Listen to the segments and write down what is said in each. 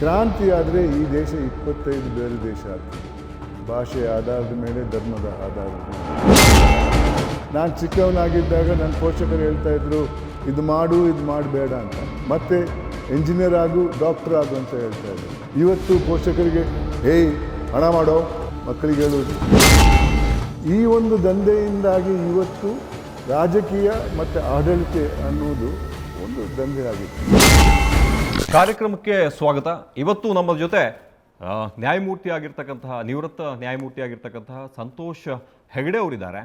ಕ್ರಾಂತಿ ಆದರೆ ಈ ದೇಶ ಇಪ್ಪತ್ತೈದು ಬೇರೆ ದೇಶ ಆಗ್ತದೆ ಭಾಷೆ ಆಧಾರದ ಮೇಲೆ, ಧರ್ಮದ ಆಧಾರದ ಮೇಲೆ. ನಾನು ಚಿಕ್ಕವನಾಗಿದ್ದಾಗ ನನ್ನ ಪೋಷಕರು ಹೇಳ್ತಾ ಇದ್ರು, ಇದು ಮಾಡು, ಇದು ಮಾಡಬೇಡ ಅಂತ. ಮತ್ತೆ ಇಂಜಿನಿಯರ್ ಆಗು ಡಾಕ್ಟರ್ ಆಗು ಅಂತ ಹೇಳ್ತಾ ಇದ್ರು. ಇವತ್ತು ಪೋಷಕರಿಗೆ, ಹೇಯ್, ಹಣ ಮಾಡೋ, ಮಕ್ಕಳಿಗೆ ಹೇಳುವುದು ಈ ಒಂದು ದಂಧೆಯಿಂದಾಗಿ ಇವತ್ತು ರಾಜಕೀಯ ಮತ್ತು ಆಡಳಿತ ಅನ್ನೋದು ಒಂದು ದಂಧೆ ಆಗಿತ್ತು ಕಾರ್ಯಕ್ರಮಕ್ಕೆ ಸ್ವಾಗತ. ಇವತ್ತು ನಮ್ಮ ಜೊತೆ ನ್ಯಾಯಮೂರ್ತಿ ಆಗಿರ್ತಕ್ಕಂತಹ ನಿವೃತ್ತ ನ್ಯಾಯಮೂರ್ತಿ ಆಗಿರ್ತಕ್ಕಂತಹ ಸಂತೋಷ್ ಹೆಗಡೆ ಅವರಿದ್ದಾರೆ.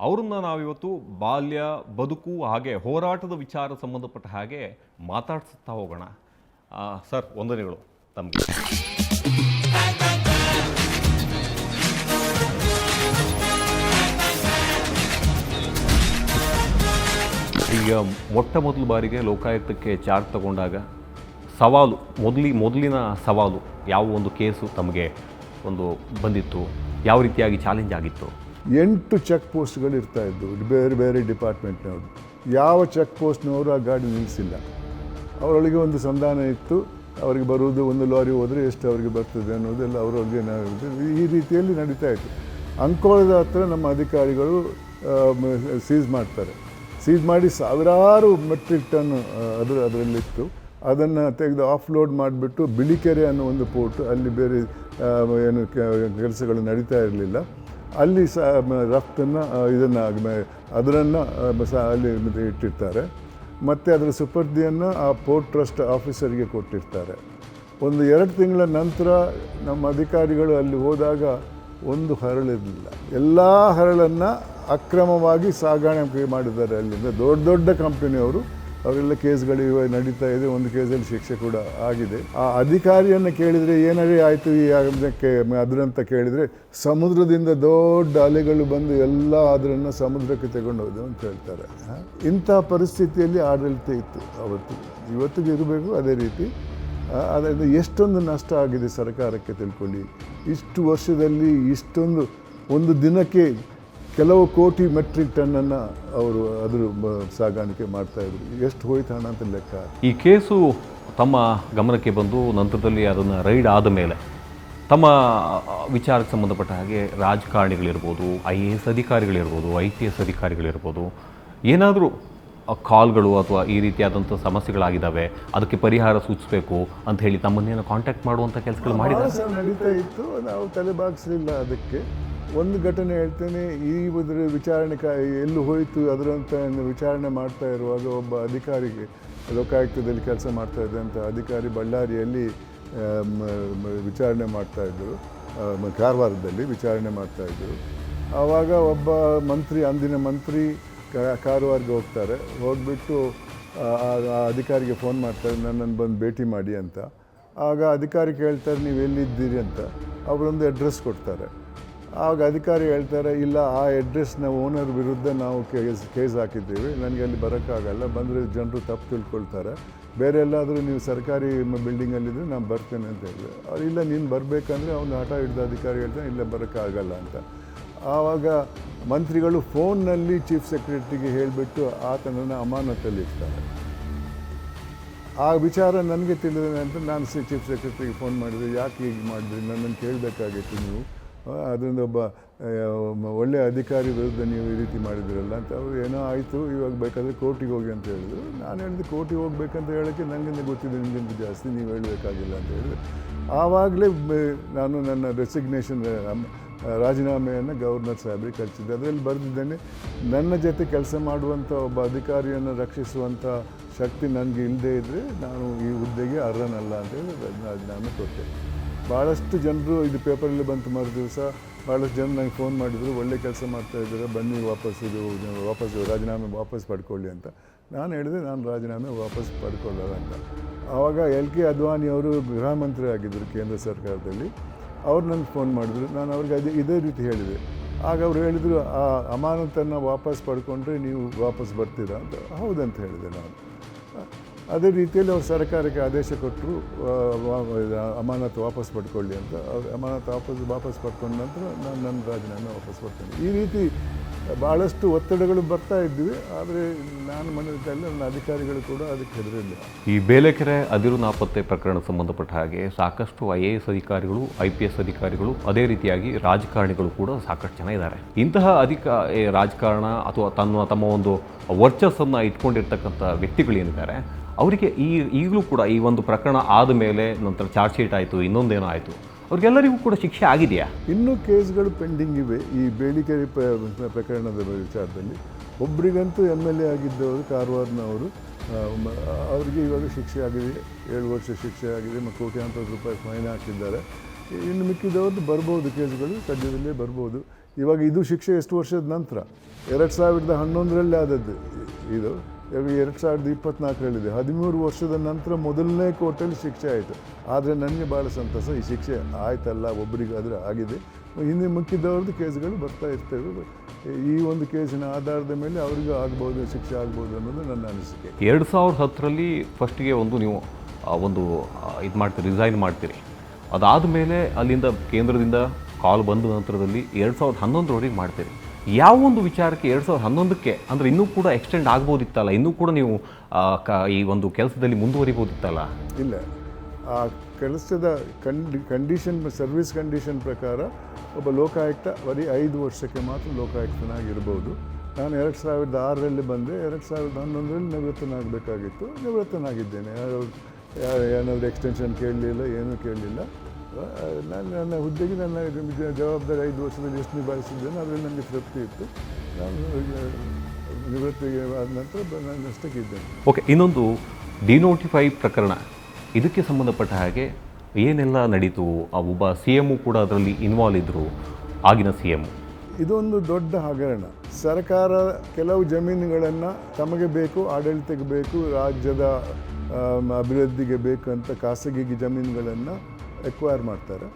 ನಾವು ನಾವಿವತ್ತು ಬಾಲ್ಯ, ಬದುಕು, ಹಾಗೆ ಹೋರಾಟದ ವಿಚಾರ ಸಂಬಂಧಪಟ್ಟ ಹಾಗೆ ಮಾತಾಡಿಸ್ತಾ ಹೋಗೋಣ. ಸರ್, ವಂದನೆಗಳು ತಮಗೆ. ಈಗ ಮೊಟ್ಟ ಮೊದಲ ಬಾರಿಗೆ ಲೋಕಾಯುಕ್ತಕ್ಕೆ ಚಾರ್ಜ್ ತಗೊಂಡಾಗ ಸವಾಲು, ಮೊದಲಿ, ಮೊದಲಿನ ಸವಾಲು ಯಾವ ಒಂದು ಕೇಸು ತಮಗೆ ಒಂದು ಬಂದಿತ್ತು, ಯಾವ ರೀತಿಯಾಗಿ ಚಾಲೆಂಜ್ ಆಗಿತ್ತು? ಎಂಟು ಚೆಕ್ ಪೋಸ್ಟ್ಗಳು ಇರ್ತಾ ಇದ್ದವು ಬೇರೆ ಬೇರೆ ಡಿಪಾರ್ಟ್ಮೆಂಟ್ನವರು ಯಾವ ಚೆಕ್ ಪೋಸ್ಟ್ನವರು ಆ ಗಾಡಿ ನಿಲ್ಲಿಸಿಲ್ಲ ಅವರೊಳಗೆ ಒಂದು ಸಂಧಾನ ಇತ್ತು, ಅವರಿಗೆ ಬರುವುದು, ಒಂದು ಲಾರಿ ಹೋದರೆ ಎಷ್ಟು ಅವರಿಗೆ ಬರ್ತದೆ ಅನ್ನೋದೆಲ್ಲ ಅವರೊಳಗೆ ಈ ರೀತಿಯಲ್ಲಿ ನಡೀತಾ ಇತ್ತು. ಅಂಕೋಲದ ಹತ್ರ ನಮ್ಮ ಅಧಿಕಾರಿಗಳು ಸೀಸ್ ಮಾಡ್ತಾರೆ. ಸೀಸ್ ಮಾಡಿ ಸಾವಿರಾರು ಮೆಟ್ರಿಕ್ ಟನ್ ಅದರ, ಅದರಲ್ಲಿತ್ತು. ಅದನ್ನು ತೆಗೆದು ಆಫ್ಲೋಡ್ ಮಾಡಿಬಿಟ್ಟು ಬಿಳಿಕೆರೆ ಅನ್ನೋ ಒಂದು ಪೋರ್ಟ್ ಅಲ್ಲಿ ಬೇರೆ ಏನು ಕೆಲಸಗಳು ನಡೀತಾ ಇರಲಿಲ್ಲ. ಅಲ್ಲಿ ಸಹ ರಫ್ತನ್ನು ಇದನ್ನು ಅದರನ್ನು ಅಲ್ಲಿ ಇಟ್ಟಿರ್ತಾರೆ. ಮತ್ತು ಅದರ ಸುಪರ್ದಿಯನ್ನು ಆ ಪೋರ್ಟ್ ಟ್ರಸ್ಟ್ ಆಫೀಸರಿಗೆ ಕೊಟ್ಟಿರ್ತಾರೆ. ಒಂದು ಎರಡು ತಿಂಗಳ ನಂತರ ನಮ್ಮ ಅಧಿಕಾರಿಗಳು ಅಲ್ಲಿ ಹೋದಾಗ ಒಂದು ಹರಳಿರಲಿಲ್ಲ. ಎಲ್ಲ ಹರಳನ್ನು ಅಕ್ರಮವಾಗಿ ಸಾಗಾಣಿಕೆ ಮಾಡಿದ್ದಾರೆ ಅಲ್ಲಿಂದ. ದೊಡ್ಡ ದೊಡ್ಡ ಕಂಪನಿಯವರು ಅವರೆಲ್ಲ ಕೇಸ್ಗಳು ಇವಾಗ ನಡೀತಾ ಇದೆ, ಒಂದು ಕೇಸಲ್ಲಿ ಶಿಕ್ಷೆ ಕೂಡ ಆಗಿದೆ. ಆ ಅಧಿಕಾರಿಯನ್ನು ಕೇಳಿದರೆ ಏನಾರೇ ಆಯಿತು ಈ ಆಗಮನಕ್ಕೆ ಅದರಂತ ಕೇಳಿದರೆ, ಸಮುದ್ರದಿಂದ ದೊಡ್ಡ ಅಲೆಗಳು ಬಂದು ಎಲ್ಲ ಅದರನ್ನು ಸಮುದ್ರಕ್ಕೆ ತಗೊಂಡೋದು ಅಂತ ಹೇಳ್ತಾರೆ? ಇಂಥ ಪರಿಸ್ಥಿತಿಯಲ್ಲಿ ಆಡಳಿತ ಇತ್ತು ಅವತ್ತು. ಇವತ್ತಿಗೆ ಇರಬೇಕು ಅದೇ ರೀತಿ. ಅದರಿಂದ ಎಷ್ಟೊಂದು ನಷ್ಟ ಆಗಿದೆ ಸರ್ಕಾರಕ್ಕೆ ತಿಳ್ಕೊಳ್ಳಿ. ಇಷ್ಟು ವರ್ಷದಲ್ಲಿ ಇಷ್ಟೊಂದು, ಒಂದು ದಿನಕ್ಕೆ ಕೆಲವು ಕೋಟಿ ಮೆಟ್ರಿಕ್ ಟನ್ನನ್ನು ಅವರು ಅದ್ರ ಸಾಗಾಣಿಕೆ ಸಾಗಾಣಿಕೆ ಮಾಡ್ತಾಯಿದ್ರು ಎಷ್ಟು ಹೋಯ್ತು ಹಣ ಅಂತ ಲೆಕ್ಕ ಈ ಕೇಸು ತಮ್ಮ ಗಮನಕ್ಕೆ ಬಂದು ನಂತರದಲ್ಲಿ ಅದನ್ನು ರೈಡ್ ಆದ ಮೇಲೆ ತಮ್ಮ ವಿಚಾರಕ್ಕೆ ಸಂಬಂಧಪಟ್ಟ ಹಾಗೆ ರಾಜಕಾರಣಿಗಳಿರ್ಬೋದು ಐ ಎ ಎಸ್ ಅಧಿಕಾರಿಗಳಿರ್ಬೋದು ಐ ಪಿ ಎಸ್ ಅಧಿಕಾರಿಗಳಿರ್ಬೋದು ಏನಾದರೂ ಕಾಲ್ಗಳು ಅಥವಾ ಈ ರೀತಿಯಾದಂಥ ಸಮಸ್ಯೆಗಳಾಗಿದ್ದಾವೆ ಅದಕ್ಕೆ ಪರಿಹಾರ ಸೂಚಿಸಬೇಕು ಅಂತ ಹೇಳಿ ತಮ್ಮನ್ನೇನು ಕಾಂಟ್ಯಾಕ್ಟ್ ಮಾಡುವಂಥ ಕೆಲಸಗಳು ಮಾಡಿದ್ದಾರೆ ನಡೀತಾ ಇತ್ತು. ನಾವು ತಲೆ ಬಾಗಿಸಲಿಲ್ಲ ಅದಕ್ಕೆ. ಒಂದು ಘಟನೆ ಹೇಳ್ತೇನೆ, ಈ ಬದಲು ವಿಚಾರಣೆ ಕ, ಎಲ್ಲೂ ಹೋಯಿತು, ಅದರಂತ ವಿಚಾರಣೆ ಮಾಡ್ತಾ ಇರುವಾಗ ಒಬ್ಬ ಅಧಿಕಾರಿಗೆ, ಲೋಕಾಯುಕ್ತದಲ್ಲಿ ಕೆಲಸ ಮಾಡ್ತಾ ಇದ್ದಂಥ ಅಧಿಕಾರಿ ಬಳ್ಳಾರಿಯಲ್ಲಿ ವಿಚಾರಣೆ ಮಾಡ್ತಾ ಇದ್ದರು. ಕಾರವಾರದಲ್ಲಿ ವಿಚಾರಣೆ ಮಾಡ್ತಾ ಇದ್ದರು. ಆವಾಗ ಒಬ್ಬ ಮಂತ್ರಿ, ಅಂದಿನ ಮಂತ್ರಿ ಕಾರವಾರಿಗೆ ಹೋಗ್ತಾರೆ. ಹೋಗಿಬಿಟ್ಟು, ಆ ಅಧಿಕಾರಿಗೆ ಫೋನ್ ಮಾಡ್ತಾರೆ, ನನ್ನನ್ನು ಬಂದು ಭೇಟಿ ಮಾಡಿ ಅಂತ. ಆಗ ಅಧಿಕಾರಿ ಕೇಳ್ತಾರೆ ನೀವು ಎಲ್ಲಿದ್ದೀರಿ ಅಂತ. ಅವರೊಂದು ಅಡ್ರೆಸ್ ಕೊಡ್ತಾರೆ. ಆಗ ಅಧಿಕಾರಿ ಹೇಳ್ತಾರೆ, ಇಲ್ಲ, ಆ ಅಡ್ರೆಸ್ನ ಓನರ್ ವಿರುದ್ಧ ನಾವು ಕೇಸ್ ಕೇಸ್ ಹಾಕಿದ್ದೀವಿ. ನನಗೆ ಅಲ್ಲಿ ಬರೋಕ್ಕಾಗಲ್ಲ. ಬಂದರೆ ಜನರು ತಪ್ಪು ತಿಳ್ಕೊಳ್ತಾರೆ. ಬೇರೆ ಎಲ್ಲಾದರೂ ನೀವು ಸರ್ಕಾರಿ ಬಿಲ್ಡಿಂಗಲ್ಲಿದ್ದರೆ ನಾನು ಬರ್ತೇನೆ ಅಂತ ಹೇಳಿದೆ ಇಲ್ಲ, ನೀನು ಬರಬೇಕಂದ್ರೆ ಅವನು ಹಠ ಹಿಡಿದ ಅಧಿಕಾರಿ ಹೇಳ್ತಾನೆ, ಇಲ್ಲ, ಬರೋಕ್ಕಾಗಲ್ಲ ಅಂತ. ಆವಾಗ ಮಂತ್ರಿಗಳು ಫೋನ್ನಲ್ಲಿ ಚೀಫ್ ಸೆಕ್ರೆಟರಿಗೆ ಹೇಳಿಬಿಟ್ಟು ಆತನನ್ನು ಅಮಾನತಲ್ಲಿ ಇರ್ತಾರೆ ಆ ವಿಚಾರ ನನಗೆ ತಿಳಿದ ಅಂತ ನಾನು ಸಿ ಚೀಫ್ ಸೆಕ್ರೆಟರಿಗೆ ಫೋನ್ ಮಾಡಿದೆ. ಯಾಕೆ ಹೀಗೆ ಮಾಡಿದ್ರಿ? ನನ್ನನ್ನು ಕೇಳಬೇಕಾಗಿತ್ತು ನೀವು. ಅದರಿಂದ ಒಬ್ಬ ಒಳ್ಳೆಯ ಅಧಿಕಾರಿ ವಿರುದ್ಧ ನೀವು ಈ ರೀತಿ ಮಾಡಿದಿರಲ್ಲ ಅಂತ ಅವರು ಏನೋ ಆಯಿತು, ಇವಾಗ ಬೇಕಾದರೆ ಕೋರ್ಟಿಗೆ ಹೋಗಿ ಅಂತ ಹೇಳಿದ್ರು. ನಾನು ಹೇಳಿದೆ ಕೋರ್ಟಿಗೆ ಹೋಗ್ಬೇಕಂತ ಹೇಳೋಕ್ಕೆ ನನಗಿಂತ ಗೊತ್ತಿದೆ, ನಿಮಗಿಂತ ಜಾಸ್ತಿ ನೀವು ಹೇಳಬೇಕಾಗಿಲ್ಲ ಅಂತ ಹೇಳಿದ್ರೆ. ಆವಾಗಲೇ ನಾನು ನನ್ನ ರೆಸಿಗ್ನೇಷನ್ ರಾಜೀನಾಮೆಯನ್ನು ಗವರ್ನರ್ ಸಾಹೇಬ್ರಿಗೆ ಕಳಿಸಿದ್ದೆ. ಅದರಲ್ಲಿ ಬರೆದಿದ್ದೇನೆ, ನನ್ನ ಜೊತೆ ಕೆಲಸ ಮಾಡುವಂಥ ಒಬ್ಬ ಅಧಿಕಾರಿಯನ್ನು ರಕ್ಷಿಸುವಂಥ ಶಕ್ತಿ ನನಗೆ ಇಲ್ಲದೇ ಇದ್ದರೆ ನಾನು ಈ ಹುದ್ದೆಗೆ ಅರ್ಹನಲ್ಲ ಅಂತೇಳಿ ರಾಜೀನಾಮೆ ಕೊಟ್ಟೆ. ಭಾಳಷ್ಟು ಜನರು ಇದು ಪೇಪರಲ್ಲಿ ಬಂತು ಮರು ದಿವಸ. ಭಾಳಷ್ಟು ಜನ ನಂಗೆ ಫೋನ್ ಮಾಡಿದರು, ಒಳ್ಳೆ ಕೆಲಸ ಮಾಡ್ತಾ ಇದ್ದಾರೆ, ಬನ್ನಿ ವಾಪಸ್ ಇದು ವಾಪಸ್ ರಾಜೀನಾಮೆ ವಾಪಸ್ ಪಡ್ಕೊಳ್ಳಿ ಅಂತ. ನಾನು ಹೇಳಿದೆ, ನಾನು ರಾಜೀನಾಮೆ ವಾಪಸ್ ಪಡ್ಕೊಳ್ಳಲ್ಲ ಅಂತ. ಆವಾಗ ಎಲ್ ಕೆ ಅದ್ವಾನಿ ಅವರು ಗೃಹ ಮಂತ್ರಿ ಆಗಿದ್ದರು ಕೇಂದ್ರ ಸರ್ಕಾರದಲ್ಲಿ. ಅವ್ರು ನನಗೆ ಫೋನ್ ಮಾಡಿದ್ರು, ನಾನು ಅವ್ರಿಗೆ ಅದೇ, ಇದೇ ರೀತಿ ಹೇಳಿದೆ. ಆಗ ಅವ್ರು ಹೇಳಿದರು, ಆ ಅಮಾನತನ್ನು ವಾಪಸ್ ಪಡ್ಕೊಂಡ್ರೆ ನೀವು ವಾಪಸ್ ಬರ್ತೀರಾ ಅಂತ. ಹೌದಂತ ಹೇಳಿದೆ ನಾನು. ಅದೇ ರೀತಿಯಲ್ಲಿ ಅವರು ಸರ್ಕಾರಕ್ಕೆ ಆದೇಶ ಕೊಟ್ಟರು ಅಮಾನತು ವಾಪಸ್ ಪಡ್ಕೊಳ್ಳಿ ಅಂತ. ಅಮಾನತು ವಾಪಸ್ ವಾಪಸ್ ಪಡ್ಕೊಂಡ ನಂತರ ನಾನು ನನ್ನ ರಾಜೀನಾಮೆ ವಾಪಸ್ ಪಡ್ತೇನೆ ಈ ರೀತಿ ಭಾಳಷ್ಟು ಒತ್ತಡಗಳು ಬರ್ತಾ ಇದ್ವಿ ಆದರೆ ನಾನು ಮನೆಯಲ್ಲಿ ನನ್ನ ಅಧಿಕಾರಿಗಳು ಕೂಡ ಅದಕ್ಕೆ ಹೆದರಿಲ್ಲ. ಈ ಬೇಲೆಕೆರೆ ಅದಿರು ನಾಪತ್ತೆ ಪ್ರಕರಣ ಸಂಬಂಧಪಟ್ಟ ಹಾಗೆ ಸಾಕಷ್ಟು ಐ ಎ ಎಸ್ ಅಧಿಕಾರಿಗಳು, ಐ ಪಿ ಎಸ್ ಅಧಿಕಾರಿಗಳು, ಅದೇ ರೀತಿಯಾಗಿ ರಾಜಕಾರಣಿಗಳು ಕೂಡ ಸಾಕಷ್ಟು ಜನ ಇದ್ದಾರೆ. ಇಂತಹ ಅಧಿಕ ರಾಜಕಾರಣ ಅಥವಾ ತನ್ನ, ತಮ್ಮ ಒಂದು ವರ್ಚಸ್ಸನ್ನು ಇಟ್ಕೊಂಡಿರ್ತಕ್ಕಂಥ ವ್ಯಕ್ತಿಗಳೇನಿದ್ದಾರೆ ಅವರಿಗೆ ಈ ಈಗಲೂ ಕೂಡ ಈ ಒಂದು ಪ್ರಕರಣ ಆದ ಮೇಲೆ ನಂತರ ಚಾರ್ಜ್ ಶೀಟ್ ಆಯಿತು ಇನ್ನೊಂದೇನೋ ಆಯಿತು ಅವ್ರಿಗೆಲ್ಲರಿಗೂ ಕೂಡ ಶಿಕ್ಷೆ ಆಗಿದೆಯಾ? ಇನ್ನೂ ಕೇಸ್ಗಳು ಪೆಂಡಿಂಗ್ ಇವೆ. ಈ ಬೇಡಿಕೆರೆ ಪ್ರಕರಣದ ವಿಚಾರದಲ್ಲಿ ಒಬ್ಬರಿಗಂತೂ ಎಂ ಎಲ್ ಎ ಆಗಿದ್ದವರು, ಕಾರವಾರನವರು ಅವರಿಗೆ ಇವಾಗ ಶಿಕ್ಷೆ ಆಗಿದೆ, ಏಳು ವರ್ಷ ಶಿಕ್ಷೆ ಆಗಿದೆ ಮತ್ತು ಕೋಟ್ಯಾಂತರ ರೂಪಾಯಿ ಫೈನ್ ಹಾಕಿದ್ದಾರೆ. ಇನ್ನು ಮಿಕ್ಕಿದವ್ರದ್ದು ಬರ್ಬೋದು ಕೇಸ್ಗಳು, ಸದ್ಯದಲ್ಲೇ ಬರ್ಬೋದು. ಇವಾಗ ಇದು ಶಿಕ್ಷೆ ಎಷ್ಟು ವರ್ಷದ ನಂತರ? ಎರಡು ಸಾವಿರದ ಹನ್ನೊಂದರಲ್ಲಿ ಆದದ್ದು. ಇದು ಎರಡು ಸಾವಿರದ ಇಪ್ಪತ್ನಾಲ್ಕರಲ್ಲಿದೆ ಹದಿಮೂರು ವರ್ಷದ ನಂತರ ಮೊದಲನೇ ಕೋರ್ಟಲ್ಲಿ ಶಿಕ್ಷೆ ಆಯಿತು. ಆದರೆ ನನಗೆ ಭಾಳ ಸಂತಸ ಈ ಶಿಕ್ಷೆ ಆಯ್ತಲ್ಲ ಒಬ್ಬರಿಗಾದರೆ ಆಗಿದೆ. ಹಿಂದೆ ಮುಕ್ಕಿದ್ದವ್ರದ್ದು ಕೇಸ್ಗಳು ಬರ್ತಾ ಇರ್ತವೆ. ಈ ಒಂದು ಕೇಸಿನ ಆಧಾರದ ಮೇಲೆ ಅವರಿಗೂ ಆಗ್ಬೋದು, ಶಿಕ್ಷೆ ಆಗ್ಬೋದು ಅನ್ನೋದು ನನ್ನ ಅನಿಸಿಕೆ. ಎರಡು ಸಾವಿರದ ಹತ್ತರಲ್ಲಿ ಫಸ್ಟಿಗೆ ಒಂದು ನೀವು ಒಂದು ಇದು ಮಾಡ್ತೀರಿ, ರಿಸೈನ್ ಮಾಡ್ತೀರಿ. ಅದಾದ ಮೇಲೆ ಅಲ್ಲಿಂದ ಕೇಂದ್ರದಿಂದ ಕಾಲ್ ಬಂದ ನಂತರದಲ್ಲಿ ಎರಡು ಸಾವಿರದ ಹನ್ನೊಂದರವರೆಗೆ ಮಾಡ್ತೀರಿ. ಯಾವ ಒಂದು ವಿಚಾರಕ್ಕೆ ಎರಡು ಸಾವಿರದ ಹನ್ನೊಂದಕ್ಕೆ ಅಂದರೆ ಇನ್ನೂ ಕೂಡ ಎಕ್ಸ್ಟೆಂಡ್ ಆಗ್ಬೋದಿತ್ತಲ್ಲ? ಇನ್ನೂ ಕೂಡ ನೀವು ಈ ಒಂದು ಕೆಲಸದಲ್ಲಿ ಮುಂದುವರಿಬೋದಿತ್ತಲ್ಲ? ಇಲ್ಲ. ಆ ಕೆಲಸದ ಕಂಡಿ ಕಂಡೀಷನ್ ಸರ್ವಿಸ್ ಕಂಡೀಷನ್ ಪ್ರಕಾರ ಒಬ್ಬ ಲೋಕಾಯುಕ್ತ ಬರೀ ಐದು ವರ್ಷಕ್ಕೆ ಮಾತ್ರ ಲೋಕಾಯುಕ್ತನಾಗಿರ್ಬೋದು. ನಾನು ಎರಡು ಸಾವಿರದ ಆರರಲ್ಲಿ ಬಂದೆ. ಎರಡು ಸಾವಿರದ ಹನ್ನೊಂದರಲ್ಲಿ ನಿವೃತ್ತನಾಗಬೇಕಾಗಿತ್ತು. ನಿವೃತ್ತನಾಗಿದ್ದೇನೆ. ಯಾರು ಏನಾದರೂ ಎಕ್ಸ್ಟೆನ್ಷನ್ ಕೇಳಲಿಲ್ಲ, ಏನೂ ಕೇಳಲಿಲ್ಲ. ನಾನು ನನ್ನ ಹುದ್ದೆಗೆ ನನ್ನ ಜವಾಬ್ದಾರಿ ಐದು ವರ್ಷದಲ್ಲಿ ಎಷ್ಟು ನಿಭಾಯಿಸಿದ್ದೇನೆ ಅದರಲ್ಲಿ ನನಗೆ ತೃಪ್ತಿ ಇತ್ತು. ನಾನು ನಿವೃತ್ತಿಗೆ ಆದ ನಂತರ ನಾನು ಅಷ್ಟಕ್ಕಿದ್ದೇನೆ ಓಕೆ ಇನ್ನೊಂದು ಡಿನೋಟಿಫೈ ಪ್ರಕರಣ. ಇದಕ್ಕೆ ಸಂಬಂಧಪಟ್ಟ ಹಾಗೆ ಏನೆಲ್ಲ ನಡೀತು? ಆ ಒಬ್ಬ ಸಿ ಎಮ್ಮು ಕೂಡ ಅದರಲ್ಲಿ ಇನ್ವಾಲ್ವ್ ಇದ್ದರು ಆಗಿನ ಸಿ ಎಂ ಇದೊಂದು ದೊಡ್ಡ ಹಗರಣ. ಸರ್ಕಾರ ಕೆಲವು ಜಮೀನುಗಳನ್ನು ತಮಗೆ ಬೇಕು ಆಡಳಿತಕ್ಕೆ ಬೇಕು ರಾಜ್ಯದ ಅಭಿವೃದ್ಧಿಗೆ ಬೇಕು ಅಂತ ಖಾಸಗಿ ಜಮೀನುಗಳನ್ನು ಎಕ್ವೈರ್ ಮಾಡ್ತಾರೆ.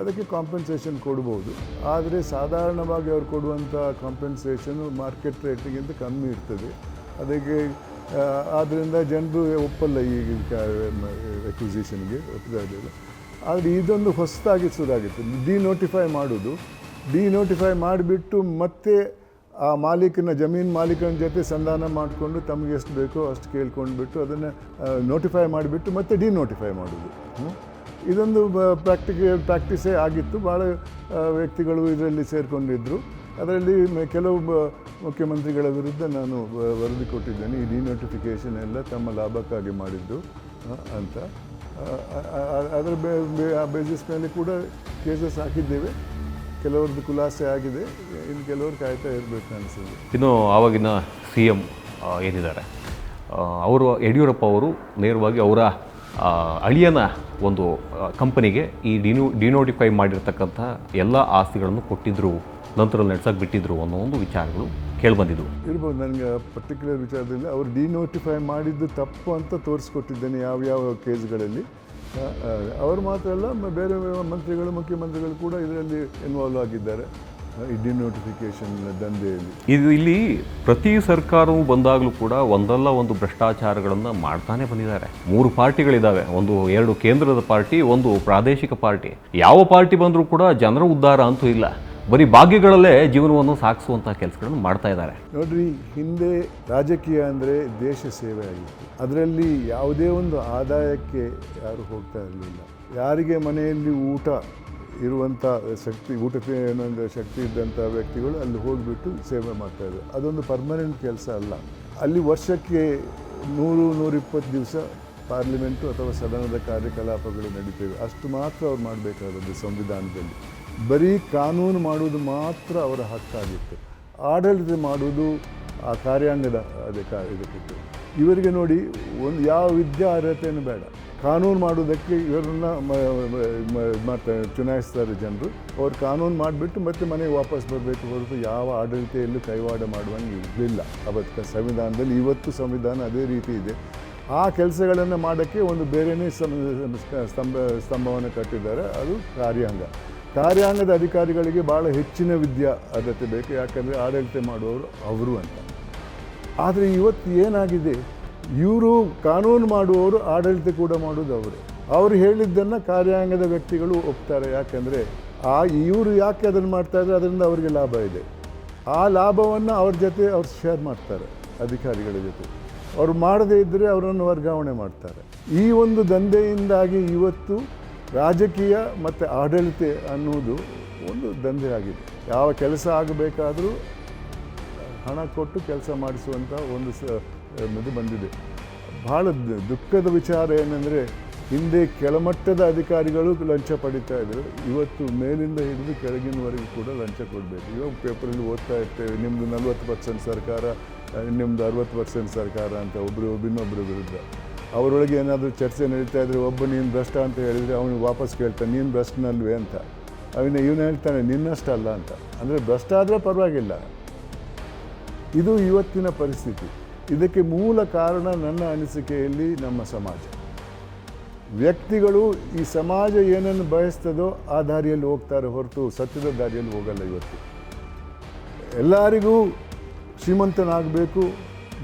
ಅದಕ್ಕೆ ಕಾಂಪೆನ್ಸೇಷನ್ ಕೊಡ್ಬೋದು. ಆದರೆ ಸಾಧಾರಣವಾಗಿ ಅವ್ರು ಕೊಡುವಂಥ ಕಾಂಪೆನ್ಸೇಷನು ಮಾರ್ಕೆಟ್ ರೇಟಿಗಿಂತ ಕಮ್ಮಿ ಇರ್ತದೆ. ಅದಕ್ಕೆ ಆದ್ದರಿಂದ ಜನರು ಒಪ್ಪಲ್ಲ ಈ ಎಕ್ವಿಸಿಷನ್ಗೆ ಒಪ್ಪದಾಗಿಲ್ಲ ಆದರೆ ಇದೊಂದು ಹೊಸದಾಗಿ ಶುರುವಾಗಿತ್ತು. ಡಿನೋಟಿಫೈ ಮಾಡೋದು. ಡಿನೋಟಿಫೈ ಮಾಡಿಬಿಟ್ಟು ಮತ್ತೆ ಆ ಮಾಲೀಕನ, ಜಮೀನು ಮಾಲೀಕನ ಜೊತೆ ಸಂಧಾನ ಮಾಡಿಕೊಂಡು ತಮಗೆ ಎಷ್ಟು ಬೇಕೋ ಅಷ್ಟು ಕೇಳ್ಕೊಂಡ್ಬಿಟ್ಟು ಅದನ್ನು ನೋಟಿಫೈ ಮಾಡಿಬಿಟ್ಟು ಮತ್ತೆ ಡಿನೋಟಿಫೈ ಮಾಡೋದು. ಹ್ಮ್? ಇದೊಂದು ಪ್ರಾಕ್ಟಿಕ ಪ್ರಾಕ್ಟೀಸೇ ಆಗಿತ್ತು. ಭಾಳ ವ್ಯಕ್ತಿಗಳು ಇದರಲ್ಲಿ ಸೇರಿಕೊಂಡಿದ್ದರು ಅದರಲ್ಲಿ ಕೆಲವು ಮುಖ್ಯಮಂತ್ರಿಗಳ ವಿರುದ್ಧ ನಾನು ವರದಿ ಕೊಟ್ಟಿದ್ದೇನೆ. ಈ ಡಿನೋಟಿಫಿಕೇಷನ್ ಎಲ್ಲ ತಮ್ಮ ಲಾಭಕ್ಕಾಗಿ ಮಾಡಿದ್ದು ಅಂತ. ಅದರ ಬೇಸಿಸ್ ಮೇಲೆ ಕೂಡ ಕೇಸಸ್ ಹಾಕಿದ್ದೇವೆ. ಕೆಲವ್ರದ್ದು ಖುಲಾಸೆ ಆಗಿದೆ. ಇನ್ನು ಕೆಲವರು ಕಾಯ್ತಾ ಇರಬೇಕು ಅನಿಸಿದೆ ಇನ್ನು ಆವಾಗಿನ ಸಿ ಎಂ ಏನಿದ್ದಾರೆ? ಅವರು ಯಡಿಯೂರಪ್ಪ ಅವರು ನೇರವಾಗಿ ಅವರ ಅಳಿಯನ ಒಂದು ಕಂಪನಿಗೆ ಈ ಡಿನೋ ಡಿನೋಟಿಫೈ ಮಾಡಿರ್ತಕ್ಕಂಥ ಎಲ್ಲ ಆಸ್ತಿಗಳನ್ನು ಕೊಟ್ಟಿದ್ದರು ನಂತರ ನಡೆಸೋಕೆ ಬಿಟ್ಟಿದ್ರು ಅನ್ನೋ ಒಂದು ವಿಚಾರಗಳು ಕೇಳಿಬಂದಿದ್ವು. ಇರ್ಬೋದು ನನಗೆ ಪರ್ಟಿಕ್ಯುಲರ್ ವಿಚಾರದಲ್ಲಿ ಅವರು ಡಿನೋಟಿಫೈ ಮಾಡಿದ್ದು ತಪ್ಪು ಅಂತ ತೋರಿಸ್ಕೊಟ್ಟಿದ್ದೇನೆ ಯಾವ ಕೇಸ್ಗಳಲ್ಲಿ. ಆ, ಆ, ಅವರು ಮಾತ್ರ ಅಲ್ಲ ಬೇರೆ ಮಂತ್ರಿಗಳು ಮುಖ್ಯಮಂತ್ರಿಗಳು ಕೂಡ ಇದರಲ್ಲಿ ಇನ್ವಾಲ್ವ್ ಆಗಿದ್ದಾರೆ. ನೋಟಿಫಿಕೇಶನ್ ದಂಧೆಯಲ್ಲಿ. ಇದು ಇಲ್ಲಿ ಪ್ರತಿ ಸರ್ಕಾರವು ಬಂದಾಗಲೂ ಕೂಡ ಒಂದಲ್ಲ ಒಂದು ಭ್ರಷ್ಟಾಚಾರಗಳನ್ನು ಮಾಡ್ತಾನೆ ಬಂದಿದ್ದಾರೆ. ಮೂರು ಪಾರ್ಟಿಗಳಿದ್ದಾವೆ ಒಂದು ಎರಡು ಕೇಂದ್ರದ ಪಾರ್ಟಿ ಒಂದು ಪ್ರಾದೇಶಿಕ ಪಾರ್ಟಿ. ಯಾವ ಪಾರ್ಟಿ ಬಂದರೂ ಕೂಡ ಜನರ ಉದ್ಧಾರ ಅಂತೂ ಇಲ್ಲ. ಬರೀ ಭಾಗ್ಯಗಳಲ್ಲೇ ಜೀವನವನ್ನು ಸಾಗಿಸುವಂಥ ಕೆಲಸಗಳನ್ನು ಮಾಡ್ತಾ ಇದ್ದಾರೆ. ನೋಡ್ರಿ ಹಿಂದೆ ರಾಜಕೀಯ ಅಂದರೆ ದೇಶ ಸೇವೆ ಆಗಿತ್ತು. ಅದರಲ್ಲಿ ಯಾವುದೇ ಒಂದು ಆದಾಯಕ್ಕೆ ಯಾರು ಹೋಗ್ತಾ ಇರಲಿಲ್ಲ. ಯಾರಿಗೆ ಮನೆಯಲ್ಲಿ ಊಟ ಇರುವಂಥ ಶಕ್ತಿ, ಊಟಕ್ಕೆ ಏನೊಂದು ಶಕ್ತಿ ಇದ್ದಂಥ ವ್ಯಕ್ತಿಗಳು ಅಲ್ಲಿ ಹೋಗಿಬಿಟ್ಟು ಸೇವೆ ಮಾಡ್ತಾಯಿದ್ರು ಅದೊಂದು ಪರ್ಮನೆಂಟ್ ಕೆಲಸ ಅಲ್ಲ. ಅಲ್ಲಿ ವರ್ಷಕ್ಕೆ ನೂರು, ನೂರಿಪ್ಪತ್ತು ದಿವಸ ಪಾರ್ಲಿಮೆಂಟು ಅಥವಾ ಸದನದ ಕಾರ್ಯಕಲಾಪಗಳು ನಡೀತವೆ ಅಷ್ಟು ಮಾತ್ರ ಅವ್ರು ಮಾಡಬೇಕಾದದ್ದು ಸಂವಿಧಾನದಲ್ಲಿ. ಬರೀ ಕಾನೂನು ಮಾಡುವುದು ಮಾತ್ರ ಅವರ ಹಕ್ಕಾಗಿತ್ತು. ಆಡಳಿತ ಮಾಡುವುದು ಆ ಕಾರ್ಯಾಂಗದ ಅದಕ್ಕೆ ಇದಕ್ಕಿತ್ತು. ಇವರಿಗೆ ನೋಡಿ ಒಂದು ಯಾವ ವಿದ್ಯಾ ಅರ್ಹತೆಯನ್ನು ಬೇಡ. ಕಾನೂನು ಮಾಡುವುದಕ್ಕೆ ಇವರನ್ನ ಮ- ಮ- ಮ- ಮಾಡ್ತಾರೆ ಚುನಾಯಿಸ್ತಾರೆ ಜನರು. ಅವ್ರು ಕಾನೂನು ಮಾಡಿಬಿಟ್ಟು ಮತ್ತೆ ಮನೆಗೆ ವಾಪಸ್ ಬರಬೇಕು ಹೊರತು ಯಾವ ಆಡಳಿತೆಯಲ್ಲೂ ಕೈವಾಡ ಮಾಡುವಂಗೆ ಇರಲಿಲ್ಲ. ಅವತ್ತು ಸಂವಿಧಾನದಲ್ಲಿ ಇವತ್ತು ಸಂವಿಧಾನ ಅದೇ ರೀತಿ ಇದೆ. ಆ ಕೆಲಸಗಳನ್ನು ಮಾಡೋಕ್ಕೆ ಒಂದು ಬೇರೆಯೇ ಸ್ತಂಭ, ಸ್ತಂಭವನ್ನು ಕಟ್ಟಿದ್ದಾರೆ. ಅದು ಕಾರ್ಯಾಂಗ. ಕಾರ್ಯಾಂಗದ ಅಧಿಕಾರಿಗಳಿಗೆ ಭಾಳ ಹೆಚ್ಚಿನ ವಿದ್ಯಾ ಅಗತ್ಯ ಬೇಕು. ಯಾಕಂದರೆ ಆಡಳಿತ ಮಾಡುವವರು ಅವರು ಅಂತ. ಆದರೆ ಇವತ್ತು ಏನಾಗಿದೆ? ಇವರು ಕಾನೂನು ಮಾಡುವವರು, ಆಡಳಿತ ಕೂಡ ಮಾಡೋದು ಅವರೇ. ಅವರು ಹೇಳಿದ್ದನ್ನು ಕಾರ್ಯಾಂಗದ ವ್ಯಕ್ತಿಗಳು ಒಪ್ತಾರೆ. ಯಾಕೆಂದರೆ ಆ ಇವರು ಯಾಕೆ ಅದನ್ನು ಮಾಡ್ತಾ ಇದ್ದಾರೆ, ಅದರಿಂದ ಅವರಿಗೆ ಲಾಭ ಇದೆ. ಆ ಲಾಭವನ್ನು ಅವ್ರ ಜೊತೆ ಅವ್ರು ಶೇರ್ ಮಾಡ್ತಾರೆ, ಅಧಿಕಾರಿಗಳ ಜೊತೆ. ಅವ್ರು ಮಾಡದೇ ಇದ್ದರೆ ಅವರನ್ನು ವರ್ಗಾವಣೆ ಮಾಡ್ತಾರೆ. ಈ ಒಂದು ದಂಧೆಯಿಂದಾಗಿ ಇವತ್ತು ರಾಜಕೀಯ ಮತ್ತು ಆಡಳಿತ ಅನ್ನುವುದು ಒಂದು ದಂಧೆ ಆಗಿದೆ. ಯಾವ ಕೆಲಸ ಆಗಬೇಕಾದರೂ ಹಣ ಕೊಟ್ಟು ಕೆಲಸ ಮಾಡಿಸುವಂಥ ಒಂದು ಇದು ಬಂದಿದೆ. ದು- ದುಃಖದ ವಿಚಾರ ಏನಂದರೆ, ಹಿಂದೆ ಕೆಳಮಟ್ಟದ ಅಧಿಕಾರಿಗಳು ಲಂಚ ಪಡಿತಾ ಇದ್ದರು ಇವತ್ತು ಮೇಲಿಂದ ಹಿಡಿದು ಕೆಳಗಿನವರೆಗೂ ಕೂಡ ಲಂಚ ಕೊಡಬೇಕು. ಇವಾಗ ಪೇಪರಲ್ಲಿ ಓದ್ತಾ ಇರ್ತೇವೆ ನಿಮ್ಮದು ನಲ್ವತ್ತು ಪರ್ಸೆಂಟ್ ಸರ್ಕಾರ ನಿಮ್ಮದು ಅರವತ್ತು ಪರ್ಸೆಂಟ್ ಸರ್ಕಾರ ಅಂತ ಒಬ್ಬರು ಇನ್ನೊಬ್ಬರು ವಿರುದ್ಧ. ಅವರೊಳಗೆ ಏನಾದರೂ ಚರ್ಚೆ ನಡೀತಾ ಇದ್ದರೆ ಒಬ್ಬ ನೀನು ಭ್ರಷ್ಟ ಅಂತ ಹೇಳಿದರೆ ಅವನು ವಾಪಸ್ ಕೇಳ್ತಾನೆ, ನೀನು ಭ್ರಷ್ಟನಲ್ವೇ ಅಂತ. ಅವನ ಇವನು ಹೇಳ್ತಾನೆ ನಿನ್ನಷ್ಟಲ್ಲ ಅಂತ. ಅಂದರೆ ಭ್ರಷ್ಟ ಆದರೆ ಪರವಾಗಿಲ್ಲ. ಇದು ಇವತ್ತಿನ ಪರಿಸ್ಥಿತಿ. ಇದಕ್ಕೆ ಮೂಲ ಕಾರಣ ನನ್ನ ಅನಿಸಿಕೆಯಲ್ಲಿ ನಮ್ಮ ಸಮಾಜ. ವ್ಯಕ್ತಿಗಳು ಈ ಸಮಾಜ ಏನನ್ನು ಬಯಸ್ತದೋ ಆ ದಾರಿಯಲ್ಲಿ ಹೋಗ್ತಾರೆ ಹೊರತು ಸತ್ಯದ ದಾರಿಯಲ್ಲಿ ಹೋಗಲ್ಲ ಇವತ್ತು. ಎಲ್ಲರಿಗೂ ಶ್ರೀಮಂತನಾಗಬೇಕು,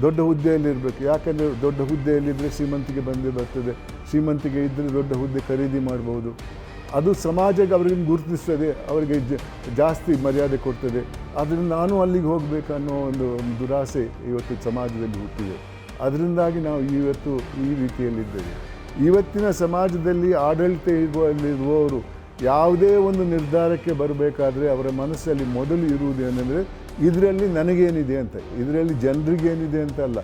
ದೊಡ್ಡ ಹುದ್ದೆಯಲ್ಲಿರಬೇಕು ಯಾಕೆಂದರೆ ದೊಡ್ಡ ಹುದ್ದೆಯಲ್ಲಿದ್ದರೆ ಶ್ರೀಮಂತಿಗೆ ಬಂದೇ ಬರ್ತದೆ. ಶ್ರೀಮಂತಿಗೆ ಇದ್ದರೆ ದೊಡ್ಡ ಹುದ್ದೆ ಖರೀದಿ ಮಾಡ್ಬೋದು. ಅದು ಸಮಾಜಕ್ಕೆ ಅವರಿಗೆ ಗುರುತಿಸ್ತದೆ, ಅವರಿಗೆ ಜಾಸ್ತಿ ಮರ್ಯಾದೆ ಕೊಡ್ತದೆ. ಆದ್ದರಿಂದ ನಾನು ಅಲ್ಲಿಗೆ ಹೋಗಬೇಕು ಅನ್ನೋ ಒಂದು ಒಂದು ದುರಾಸೆ ಇವತ್ತು ಸಮಾಜದಲ್ಲಿ ಹುಟ್ಟಿದೆ. ಅದರಿಂದಾಗಿ ನಾವು ಇವತ್ತು ಈ ರೀತಿಯಲ್ಲಿದ್ದೇವೆ. ಇವತ್ತಿನ ಸಮಾಜದಲ್ಲಿ ಆಡಳಿತ ಇರುವಲ್ಲಿರುವವರು ಯಾವುದೇ ಒಂದು ನಿರ್ಧಾರಕ್ಕೆ ಬರಬೇಕಾದ್ರೆ ಅವರ ಮನಸ್ಸಲ್ಲಿ ಮೊದಲು ಇರುವುದೇನೆಂದರೆ ಇದರಲ್ಲಿ ನನಗೇನಿದೆ ಅಂತ, ಇದರಲ್ಲಿ ಜನರಿಗೇನಿದೆ ಅಂತಲ್ಲ,